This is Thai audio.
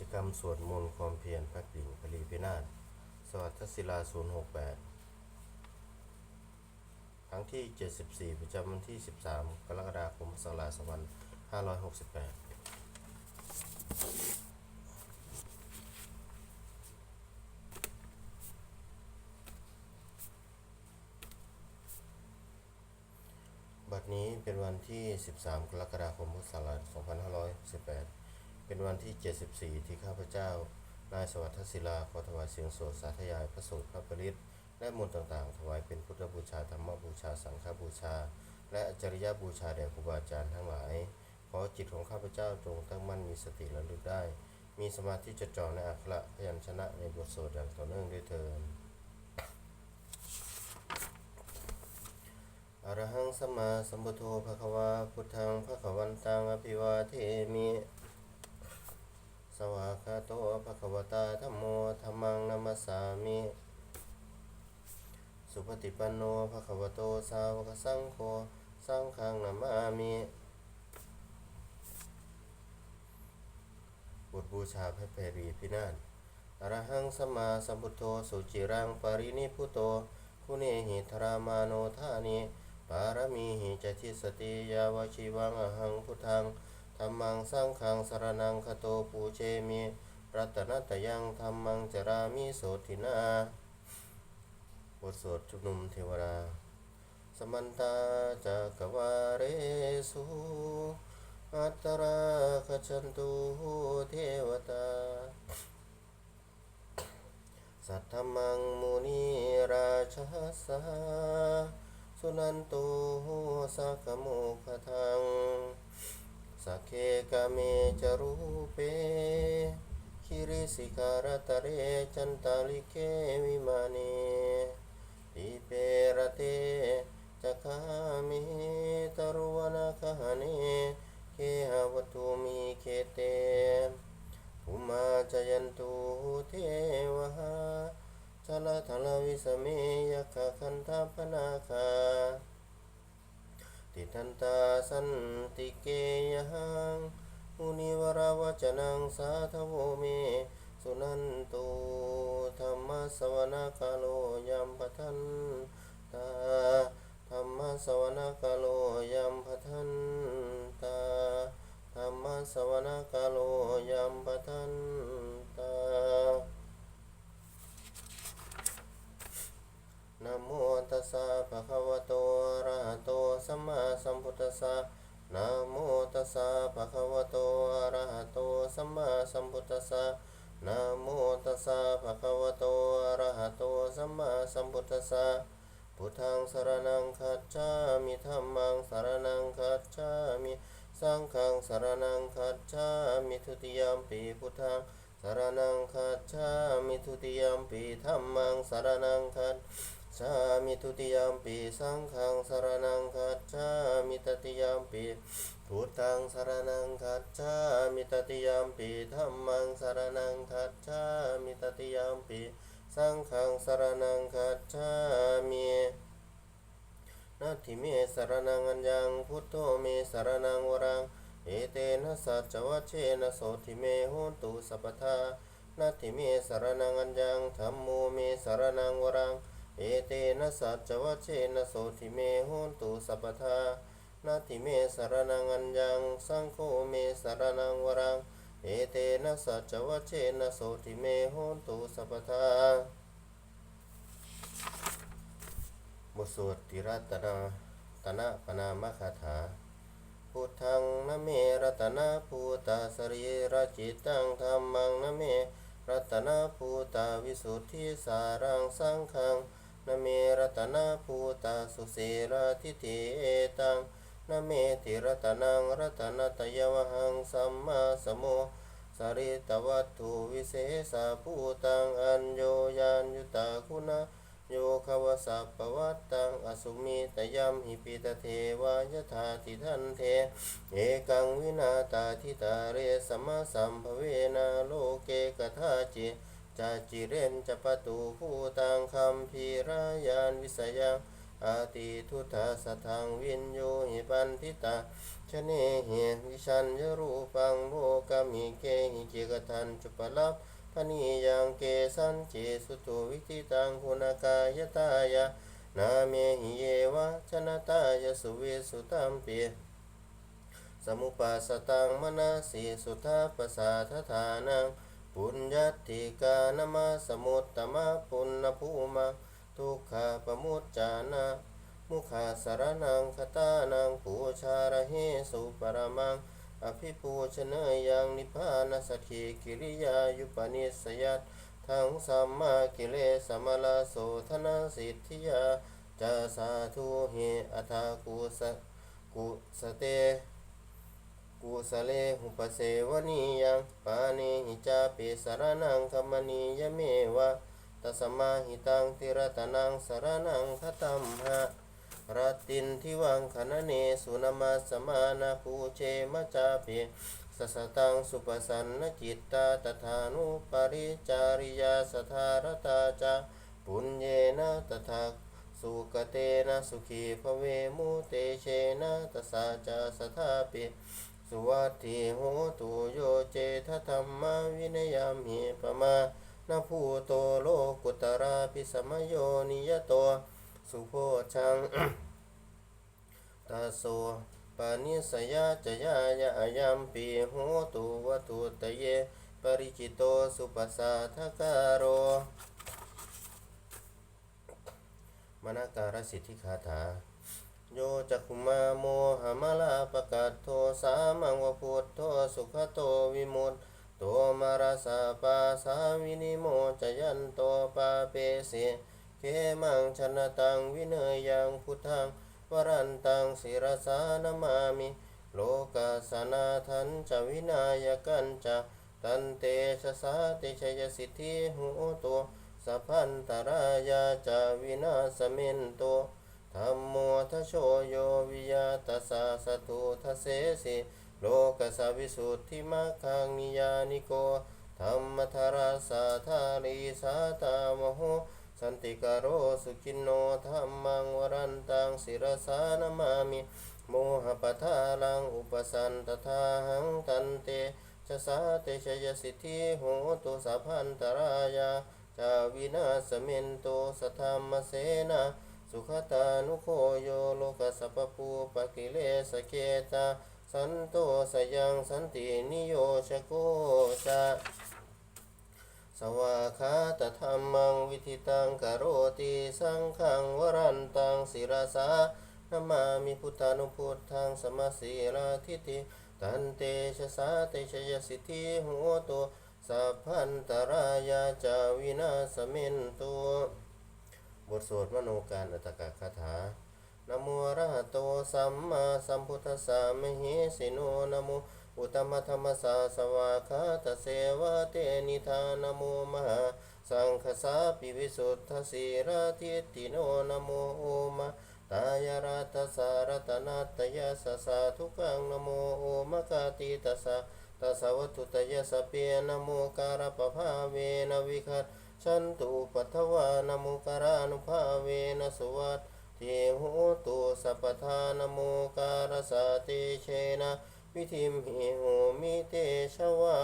จกรรมสวดมนต์ความเพียรพักดิ่งปรีพินาศสวัสดิ์ศิลา 068 ครั้งที่ 74 ประจำวันที่ 13 กรกฎาคมพุทธศักราช2568บัดนี้เป็นวันที่ 13 กรกฎาคม พุทธศักราช 2568 เป็นวันที่ 74 ที่ข้าพเจ้านายสวัสดิ์ศิลาขอถวายเสียงโสดสาธยายพระสูตรพระปริตและมนต์ต่างๆ ถวายเป็นพุทธบูชาธรรมบูชาสังฆบูชา และอจริยบูชาแด่ครูบาอาจารย์ทั้งหลายขอจิตของข้าพเจ้าจงตั้งมั่นมีสติระลึกได้ มีสมาธิจดจ่อในอักขระพยัญชนะในบทสวดอย่างต่อเนื่องด้วยเถิดอรหังสัมมาสัมพุทโธภะคะวาพุทธังภะคะวันตังอภิวาเทมิ สวากาโตภะคะวตาธัมโมธัมมังนัมสสามิ สุปฏิปันโนภะคะวโตสาวกสังโฆสังฆังนามามิบทบูชาพระเพรีพินาศอรหังสัมมาสัมพุทโธสุจิรังปรินิพุโต คุเนหิธรามาโนธานิปารมีหิจติสติยาวชิวังอหังพุทธัง ธัมมังสังฆังสารนังคโตปูเชมิรัตนตยังธัมมังจรามิโสทินาบทสวดชุมนุมเทวดาสมันตาจักวาเรสุอัตราคชันตุเทวตา สัทธมังมุนีราชสาสุนันตุสักโมคทัง สักเคกเมจรูเปคิริสิการตะเรจันตาลิเกวิมานีปิเประเตจักขามิตรุวนาคหเนเคหวัตุมิเคเตภูมาจยันตุเทวะชลทลวิสเมยคคันธปนาคา ติทันตาสันติเกยังมุนิวราวจนังสาธโวเม สุนันตุธรรมสวนกาโลยัมปทันตาธรรมสวนกาโลยัมปทันตาธรรมสวนกาโลยัมปทันตา นะโมตั สสะภะคะวะโตอะระหะโตสัมมาสัมพุทธัสสะนะโมตัสสะภะคะวะโตอะระหะโตสัมมาสัมพุทธัสสะนะโมตัสสะภะคะวะโตอะระหะโตสัมมาสัมพุทธัสสะพุทธังสรณังคัจฉามิธัมมังสรณังคัจฉามิสังฆังสรณังคัจฉามิทุติยมปีพุทธังสรณังคัจฉามิทุติยมปีธัมมังสรณังคัจ ชามิทุติยามปีสังฆังสารนังคัจฉามิตติยามปีพุทธังสารนังคัจฉามิตติยามปีธัมมังสารนังคัจฉามิตติยามปีสังฆังสารนังคัจฉามินัตถิเมสารนังอัญญังพุทโธเมสารนังวรังเอเตนะสัจวัชเชนะโสทิเมหนตุสัพพทานัตถิเมสารนังอัญญังธัมโมเมสารนังวรัง เอเตนะสัจวัชเชนะโสทิเมโหนตุสัพพทานาทิเมสารนังอัญญังสังโฆเมสารนังวรัง เอเตนะสัจวัชเชนะโสทิเมโหนตุสัพพทาบทสวดติรัตนาตนะปนามคาถาพุทธังนะเมรัตนาภูตาสรีระจิตังธรรมังนะเมรัตนาภูตาวิสุทธิสารังสังขัง นเมรัตนาภูตาสุเสราทิเตเอตังนเมติรัตนังรัตนตยวหังสัมมาสมโมสริตวัตถุวิเศษาภูตังอัญโยยานยุตาคุณาโยคาวสัพปวัตตังอสุมิตยัมหิปิตเทวายถาติทันเท เอกังวินาตาทิตาเรสมะสัมภเวนะโลเกกทาจิ จาจิเรนจะปะตูผู้ตังคัมพีรายานวิสยังอาติทุตาสทังวินโยหิปันทิตาชเนเหวิชัญญรูปังโลกามิเกหิจิกทันจุปลับพนิยังเกสันเจสุตุวิธิตังคุณากายตายะนาเมหิเยวะชนะตายสุเวสุตัมเปียสมุปัสตังมนาสีสุทธาปสาทธานัง ปุญญาติกานมาสมุตตมะปุณณภูมังทุกขาปมุจจานะมุขาสารนังคตานังปูชาระเหสุปรมัง อภิปูชเนยังนิพพานสทธิกิริยายุปนิสยัตทั้งสัมมากิเลสมลาโสธนาสิทธิยาจาสาธุเหอัทากุสกุสเต กุสเลหุปเสวนียังปานิหิจาปิสารนังคมณียเมวะตัสมาหิตังติรตนังสารนังคตัมหะรตินทิวังคณเนสุนมาสมานาภูเชมจาปิสสตังสุปสันนจิตตาตถานุปริจาริยาสทารตาจาปุญเยนะตถาสุกเตนะสุขีภเวมุเตเชนะตสาจาสทาปิ สุวัตถิโหตุโยเจทธรรมวินยามิปมานาภูโตโลกุตราพิสมโยนิยโต สุโพชังตาโสปานิสยาจยายายัมปีโหตุวัตุตเย ปริจิโตสุปัสสาทการโรมนาการสิทธิคาถา โยจักขุมาโมหมาลาปะกาศโทสามังวพุทโธสุขโตวิมุตโตมาราสาปาสาวินิโมจยันโตปาเปเสเขมังชนะตังวิเนยยังพุทธังวรันตังศิรสานมามิ โลกาสนาทันจวินายกันจะตันเตชะสาติชยสิทธิหูตัวสัพพันตรายาจาวินาสเมนโต ธัมโมทโชโยวิยาตสาสตุทเสสิโลกสาวิสุทธิมัคคังนิยานิโกธรรมธาราสาธารีสาตามโหสันติกโรสุขินโนธรรมังวรันตังศิรสานามามิโมหปทาลังอุปสันตทาหังตันเตชะสาเตชยสิทธิโหตุสัพพันตรายาจาวินาสเมนโตสธรรมเสนา สุขตานุโคโยโลกัสสปปูปะกิเลสเกตาสันโตสยังสันตินิโยชโกจาสวาคาตธรรมังวิธิตังกโรติสังขังวรันตังศิรสานามามิพุทธานุพุทธังสมาสีราทิติตันเตชะสาเตชยสิทธิโหตุสัพพันตรายาจาวินาสเมนตุ บทสวดมโนการอัตตกคาถานโมระหะโตสัมมาสัมพุทธัสสะมหิสิโนนโมอุตมะธรรมสาสวากขาตเสวะเตนิธานโมมหาสังฆสาปิวิสุทธสีราทิตติโนนโมโอมะตายารัตสารตนัตยาสสาทุกังนโมโอมะกาติตสะตสวัตุตยสสเปียนโมการปภาเวนวิคัต ฉันตุปัทวานมุการานุภาเวนะสวัตทิหูตุสัพทานโมการสาติเชนะ วิธิมหิโหมิเตชวา